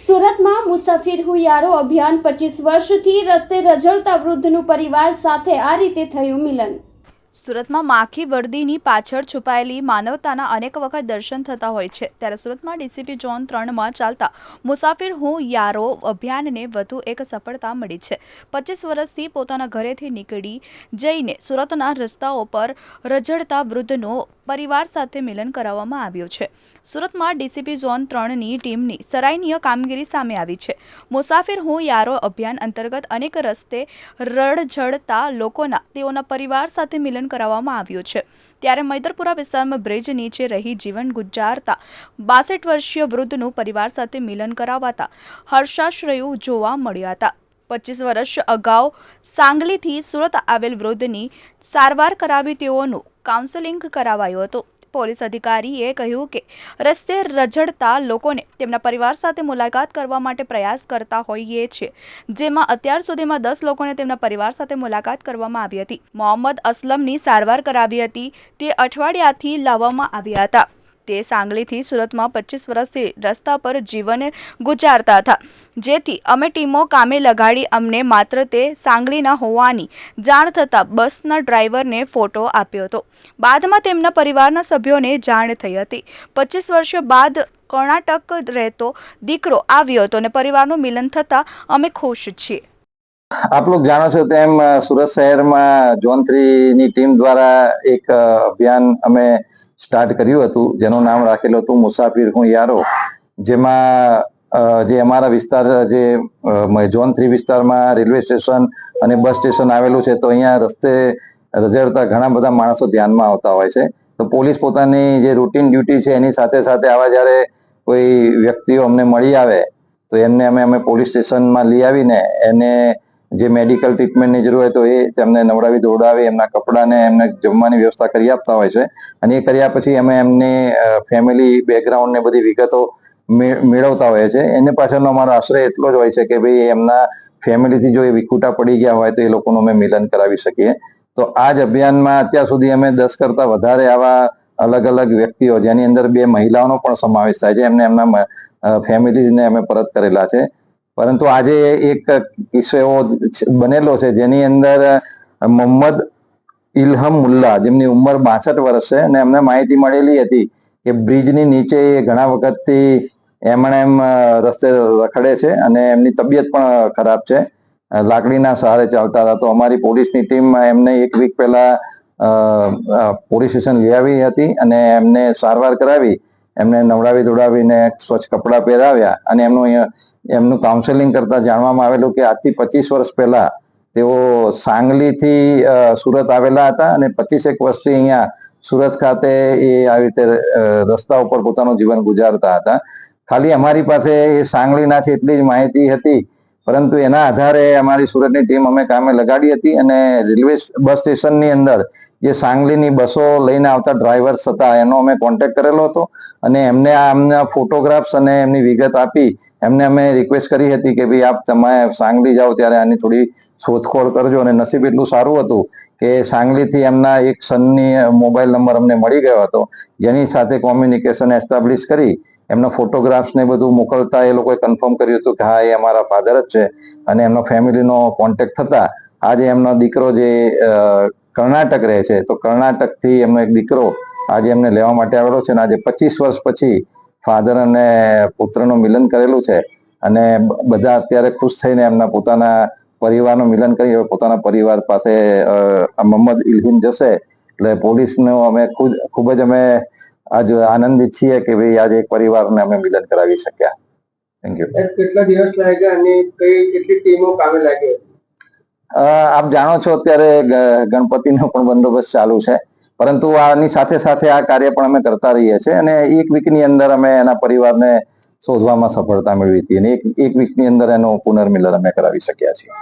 સુરતમાં મુસાફિર હુયારો અભિયાન પચીસ વર્ષથી રસ્તે રઝળતા વૃદ્ધનું પરિવાર સાથે આ રીતે થયું મિલન. સુરતમાં માખી વર્દીની પાછળ છુપાયેલી માનવતાના અનેક વખત દર્શન થતા હોય છે. ત્યારે સુરતમાં ડીસીપી ઝોન ત્રણમાં ચાલતા મુસાફિર હું યારો અભિયાનને વધુ એક સફળતા મળી છે. પચીસ વર્ષથી પોતાના ઘરેથી નીકળી જઈને સુરતના રસ્તાઓ પર રઝળતા વૃદ્ધનો પરિવાર સાથે મિલન કરાવવામાં આવ્યું છે. સુરતમાં ડીસીપી ઝોન ત્રણની ટીમની સરાહનીય કામગીરી સામે આવી છે. મુસાફિર હું યારો અભિયાન અંતર્ગત અનેક રસ્તે રડઝળતા લોકોના તેઓના પરિવાર સાથે મિલન કરાવવામાં આવ્યું છે. ત્યારે મૈદરપુરા વિસ્તારમાં બ્રિજ નીચે રહી જીવન ગુજારતા બાસઠ વર્ષીય વૃદ્ધનું પરિવાર સાથે મિલન કરાવાતા હર્ષાશ્રયો જોવા મળ્યા હતા. પચીસ વર્ષ અગાઉ સાંગલીથી સુરત આવેલ વૃદ્ધની સારવાર કરાવી તેઓનું કાઉન્સેલિંગ કરાવાયું હતું. પોલીસ અધિકારીએ કહ્યું કે રસ્તે રઝળતા લોકોને તેમના પરિવાર સાથે મુલાકાત કરવા માટે પ્રયાસ કરતા હોઈએ છીએ, જેમાં અત્યાર સુધીમાં દસ લોકોને તેમના પરિવાર સાથે મુલાકાત કરવામાં આવી હતી. મોહમ્મદ અસલમની સારવાર કરાવી હતી, તે અઠવાડિયાથી લાવવામાં આવ્યા હતા. તે સાંગલીથી સુરતમાં પચીસ વર્ષથી રસ્તા પર જીવન ગુજારતા હતા. જેથી અમે ટીમો કામે લગાડી અમને માત્ર તે સાંગલીના હોવાની જાણ થતાં બસના ડ્રાઈવરને ફોટો આપ્યો હતો. બાદમાં તેમના પરિવારના સભ્યોને જાણ થઈ હતી. પચીસ વર્ષ બાદ કર્ણાટક રહેતો દીકરો આવ્યો હતો અને પરિવારનું મિલન થતાં અમે ખુશ છીએ. આપ લોગ જાણો છો તેમ સુરત શહેરમાં ઝોન થ્રીની ટીમ દ્વારા એક અભિયાન અમે સ્ટાર્ટ કર્યું હતું, જેનું નામ રાખેલું હતું મુસાફિર હું યારો, જેમાં જે અમારા વિસ્તાર, જે ઝોન થ્રી વિસ્તારમાં રેલવે સ્ટેશન અને બસ સ્ટેશન આવેલું છે, તો અહીંયા રસ્તે રઝળતા ઘણા બધા માણસો ધ્યાનમાં આવતા હોય છે. તો પોલીસ પોતાની જે રૂટીન ડ્યુટી છે, એની સાથે સાથે આવા જ્યારે કોઈ વ્યક્તિઓ અમને મળી આવે, તો એમને અમે અમે પોલીસ સ્ટેશનમાં લઈ આવીને એને જે મેડિકલ ટ્રીટમેન્ટની જરૂર હોય તો એ તેમને નવડાવી દોડાવી એમના કપડાને, એમને જમવાની વ્યવસ્થા કરી આપતા હોય છે. અને એ કર્યા પછી અમે એમની ફેમિલી બેકગ્રાઉન્ડ ને બધી વિગતો મેળવતા હોય છે. એને પાછળનો અમારો આશ્રય એટલો જ હોય છે કે ભાઈ એમના ફેમિલીથી જો એ વિખૂટા પડી ગયા હોય તો એ લોકોનું અમે મિલન કરાવી શકીએ. તો આ જ અભિયાનમાં અત્યાર સુધી અમે દસ કરતા વધારે આવા અલગ અલગ વ્યક્તિઓ, જેની અંદર બે મહિલાઓનો પણ સમાવેશ થાય છે, એમને એમના ફેમિલીને અમે પરત કરેલા છે. પરંતુ આજે એક કિસ્સો એવો બનેલો છે, જેની અંદર મોહમ્મદ ઇલહમ મુલ્લા જેમની ઉંમર બાસઠ વર્ષ છે અને એમને માહિતી મળેલી હતી કે બ્રિજની નીચે એ ઘણા વખતથી એમણે એમ રસ્તે રખડે છે અને એમની તબિયત પણ ખરાબ છે. લાકડીના સહારે ચાલતા હતા. તો અમારી પોલીસની ટીમ એમને એક વીક પહેલા પોલીસ સ્ટેશન લઈ આવી હતી અને એમને સારવાર કરાવી. એમને નવડાવી દોડાવીને સ્વચ્છ કપડાં પહેરાવ્યા અને એમનું એમનું કાઉન્સેલિંગ કરતા જાણવામાં આવેલું કે આજથી પચીસ વર્ષ પહેલા તેઓ સાંગલીથી સુરત આવેલા હતા અને પચીસેક વર્ષથી અહીંયા સુરત ખાતે એ આવી રીતે રસ્તા ઉપર પોતાનું જીવન ગુજારતા હતા. ખાલી અમારી પાસે એ સાંગલીના છે એટલી જ માહિતી હતી, પરંતુ એના આધારે અમારી સુરતની ટીમ અમે કામે લગાડી હતી અને રેલવે બસ સ્ટેશનની અંદર જે સાંગલીની બસો લઈને આવતા ડ્રાઈવર્સ હતા, એનો અમે કોન્ટેક્ટ કરેલો હતો અને એમને આ અમને ફોટોગ્રાફ્સ અને એમની વિગત આપી, એમને અમે રિક્વેસ્ટ કરી હતી કે ભાઈ આપ તમે સાંગલી જાઓ ત્યારે આની થોડી શોધખોળ કરજો અને નસીબ એટલું સારું હતું કે સાંગલીથી એમના એક સનની મોબાઈલ નંબર અમને મળી ગયો હતો, જેની સાથે કોમ્યુનિકેશન એસ્ટાબ્લિશ કરી, એમના ફોટોગ્રાફ્સ ને બધું મોકલતા એ લોકોએ કન્ફર્મ કર્યું હતું કે હા, એ અમારા ફાધર જ છે અને એમનો ફેમિલીનો કોન્ટેક્ટ થતા, આજે એમનો દીકરો જે કર્ણાટક રહે છે. તો કર્ણાટકથી એમનો એક દીકરો આજે એમને લેવા માટે આવેલો છે અને આજે પચીસ વર્ષ પછી ફાધર અને પુત્રનું મિલન કરેલું છે. અને બધા અત્યારે ખુશ થઈને એમના પોતાના પરિવારનું મિલન કરી હવે પોતાના પરિવાર પાસે મહમ્મદ ઇલહિમ જશે. એટલે પોલીસનું અમે ખુદ, ખૂબ જ અમે આજ આનંદિત છીએ કે ભાઈ આજે એક પરિવારને અમે મિલન કરાવી શક્યા. થેન્ક યુ કેટલા દિવસ લાગ્યા અને કઈ કેટલી ટીમો કામે લાગી આપ જાણો છો અત્યારે ગણપતિનો પણ બંદોબસ્ત ચાલુ છે. પરંતુ આની સાથે સાથે આ કાર્ય પણ અમે કરતા રહીએ છીએ અને એક વીકની અંદર અમે એના પરિવારને શોધવામાં સફળતા મેળવી હતી અને એક એક વીકની અંદર એનું પુનર્મિલન અમે કરાવી શક્યા છીએ.